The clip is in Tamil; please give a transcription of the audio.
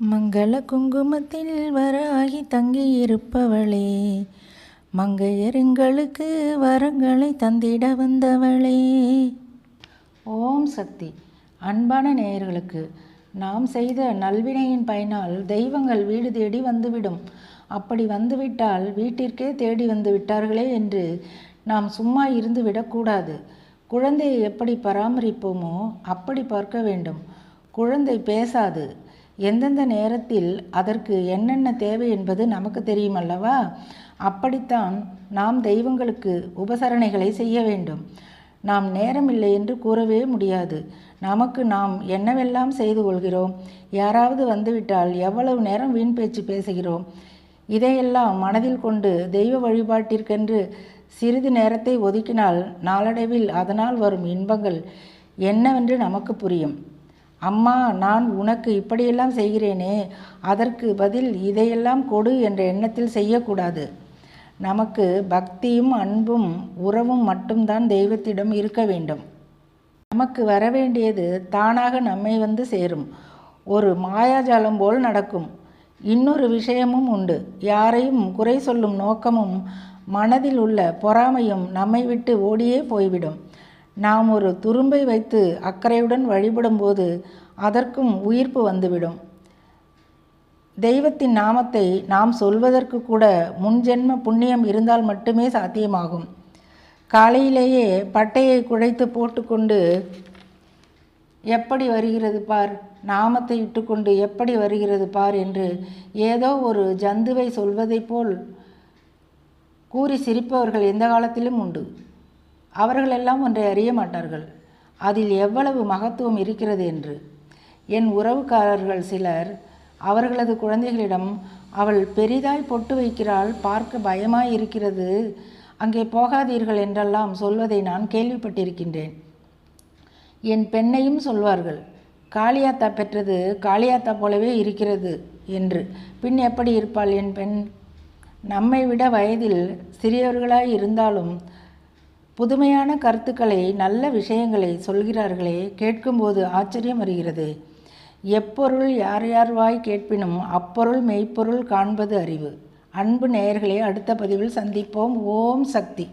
மங்கள குங்குமத்தில் வராகி தங்கியிருப்பவளே மங்கையருங்களுக்கு வரங்களை தந்திட வந்தவளே. ஓம் சக்தி. அன்பான நேயர்களுக்கு நாம் செய்த நல்வினையின் பயனால் தெய்வங்கள் வீடு தேடி வந்துவிடும். அப்படி வந்துவிட்டால் வீட்டிற்கே தேடி வந்து விட்டார்களே என்று நாம் சும்மா இருந்து விடக்கூடாது குழந்தையை எப்படி பராமரிப்போமோ அப்படி பார்க்க வேண்டும். குழந்தை பேசாது. எந்தெந்த நேரத்தில் அதற்கு என்னென்ன தேவை என்பது நமக்கு தெரியும் அல்லவா அப்படித்தான் நாம் தெய்வங்களுக்கு உபசரணைகளை செய்ய வேண்டும். நாம் நேரமில்லை என்று கூறவே முடியாது. நமக்கு நாம் என்னவெல்லாம் செய்து கொள்கிறோம்? யாராவது வந்துவிட்டால் எவ்வளவு நேரம் வீண் பேச்சு பேசுகிறோம்? இதையெல்லாம் மனதில் கொண்டு தெய்வ வழிபாட்டிற்கென்று சிறிது நேரத்தை ஒதுக்கினால் நாளடைவில் அதனால் வரும் இன்பங்கள் என்னவென்று நமக்கு புரியும். அம்மா நான் உனக்கு இப்படியெல்லாம் செய்கிறேனே அதற்கு பதில் இதையெல்லாம் கொடு என்ற எண்ணத்தில் செய்யக்கூடாது. நமக்கு பக்தியும் அன்பும் உறவும் மட்டும்தான் தெய்வத்திடம் இருக்க வேண்டும். நமக்கு வரவேண்டியது தானாக நம்மை வந்து சேரும். ஒரு மாயாஜாலம் போல் நடக்கும். இன்னொரு விஷயமும் உண்டு. யாரையும் குறை சொல்லும் நோக்கமும் மனதில் உள்ள பொறாமையும் நம்மை விட்டு ஓடியே போய்விடும். நாம் ஒரு துரும்பை வைத்து அக்கறையுடன் வழிபடும்போது அதற்கும் உயிர்ப்பு வந்துவிடும். தெய்வத்தின் நாமத்தை நாம் சொல்வதற்கு கூட முன்ஜென்ம புண்ணியம் இருந்தால் மட்டுமே சாத்தியமாகும். காலையிலேயே பட்டையை குழைத்து போட்டுக்கொண்டு எப்படி வருகிறது பார்? நாமத்தை இட்டுக்கொண்டு எப்படி வருகிறது பார்? என்று ஏதோ ஒரு ஜந்துவை சொல்வதைப் போல் கூறி சிரிப்பவர்கள் எந்த காலத்திலும் உண்டு. அவர்களெல்லாம் ஒன்றை அறிய மாட்டார்கள். அதில் எவ்வளவு மகத்துவம் இருக்கிறது என்று. என் உறவுக்காரர்கள் சிலர் அவர்களது குழந்தைகளிடம் அவள் பெரிதாய் பொட்டு வைக்கிறாள் பார்க்க பயமாய் இருக்கிறது அங்கே போகாதீர்கள் என்றெல்லாம் சொல்வதை நான் கேள்விப்பட்டிருக்கின்றேன். என் பெண்ணையும் சொல்வார்கள் காளியாத்தா பெற்றது காளியாத்தா போலவே இருக்கிறது என்று. பின் எப்படி இருப்பாள் என் பெண்? நம்மை விட வயதில் சிறியவர்களாய் இருந்தாலும் புதுமையான கருத்துக்களை நல்ல விஷயங்களை சொல்கிறார்களே கேட்கும்போது ஆச்சரியம் வருகிறது. எப்பொருள் யார் யார் வாய் கேட்பினும் அப்பொருள் மெய்ப்பொருள் காண்பது அறிவு. அன்பு நேயர்களே அடுத்த பதிவில் சந்திப்போம். ஓம் சக்தி.